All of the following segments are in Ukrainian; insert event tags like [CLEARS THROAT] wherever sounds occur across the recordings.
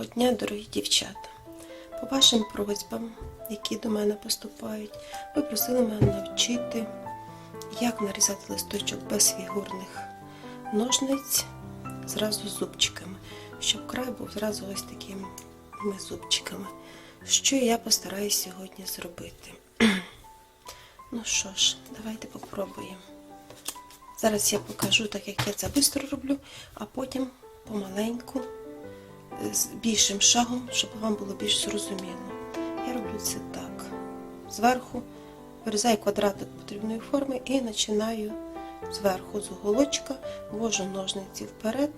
Доброго дня, дорогі дівчата. По вашим просьбам, які до мене поступають, ви просили мене навчити, як нарізати листочок без фігурних ножниць зразу з зубчиками, щоб край був зразу ось такими зубчиками. Що я постараюсь сьогодні зробити. [CLEARS THROAT] Ну що ж, давайте попробуємо. Зараз я покажу, так як я це швидко роблю, а потім помаленьку з більшим шагом, щоб вам було більш зрозуміло. Я роблю це так. Зверху вирізаю квадратик потрібної форми і починаю зверху з уголочка, ввожу ножниці вперед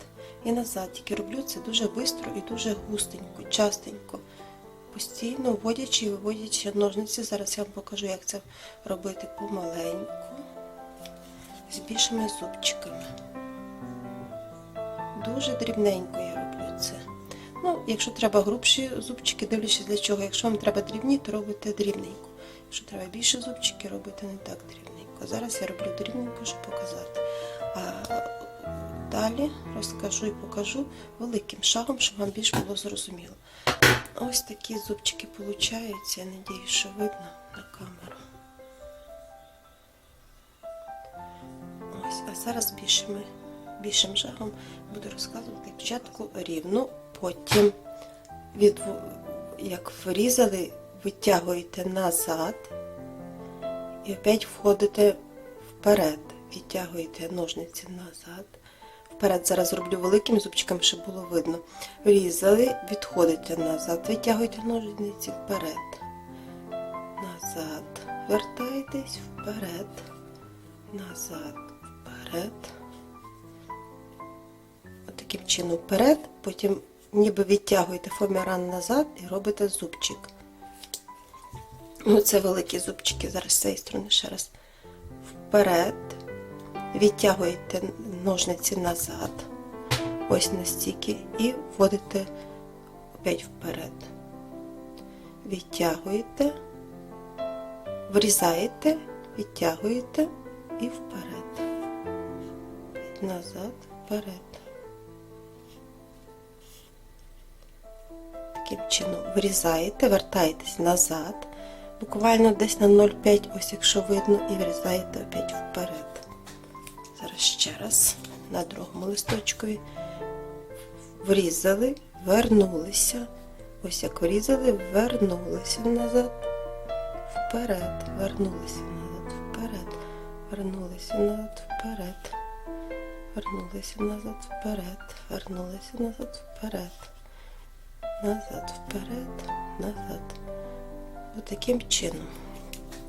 і назад. Тільки роблю це дуже швидко і дуже густенько, частенько. Постійно вводячи і виводячи ножниці. Зараз я вам покажу, як це робити помаленьку, з більшими зубчиками. Дуже дрібненько я. Ну, якщо треба грубші зубчики, дивлячись для чого. Якщо вам треба дрібні, то робите дрібненько. Якщо треба більше зубчики, робите не так дрібненько. Зараз я роблю дрібненько, щоб показати. А далі розкажу і покажу великим шагом, щоб вам більш було зрозуміло. Ось такі зубчики получаються. Я надію, що видно на камеру. Ось, а зараз більшими, більшим шагом буду розказувати спочатку рівно, потім від, як врізали, витягуєте назад і опять входите вперед. Відтягуєте ножниці назад. Вперед зараз роблю великими зубчиками, щоб було видно. Врізали, відходите назад, витягуєте ножниці вперед. Назад. Вертаєтесь вперед. Назад, вперед. Отаким чином вперед, потім ніби відтягуєте фоміран назад і робите зубчик. Ну, це великі зубчики. Зараз з цієї сторони ще раз. Вперед. Відтягуєте ножниці назад. Ось настільки. І вводите опять вперед. Відтягуєте, врізаєте, відтягуєте і вперед. Назад, вперед. Таким чином врізаєте, вертаєтесь назад, буквально десь на 0,5, ось якщо видно, і врізаєте опять вперед. Зараз ще раз. На другому листочкові. Врізали, вернулися. Ось як врізали, вернулися назад, вперед, вернулися назад, вперед, вернулися назад, вперед, вернулися назад, вперед, вернулися назад, вперед, назад, вперед, назад. Отаким чином.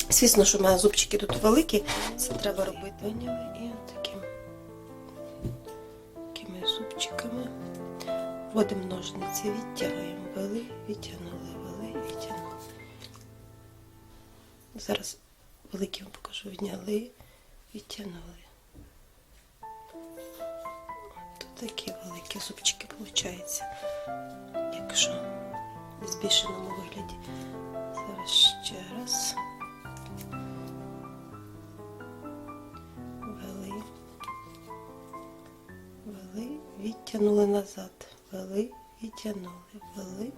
Звісно, що в мене зубчики тут великі, це треба робити виняли і отаким такими зубчиками. Вводимо ножниці, відтягуємо, вели, відтягнули, вели, відтягнули. Зараз великим покажу, відняли, відтягнули. Тут такі великі зубчики виходять, збільшеному вигляді. Зараз ще раз. Вели. Вели, відтягнули назад. Вели, відтягнули, вели,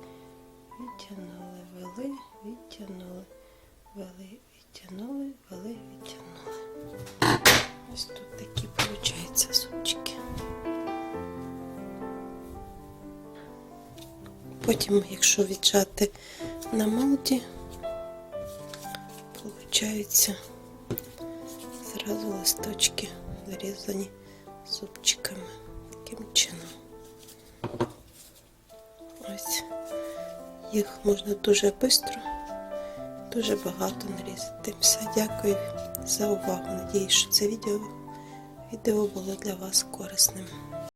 Потім, якщо віджати на молді, получаються зразу листочки нарізані зубчиками. Таким чином. Ось їх можна дуже швидко, дуже багато нарізати. Все, дякую за увагу. Надіюсь, що це відео, відео було для вас корисним.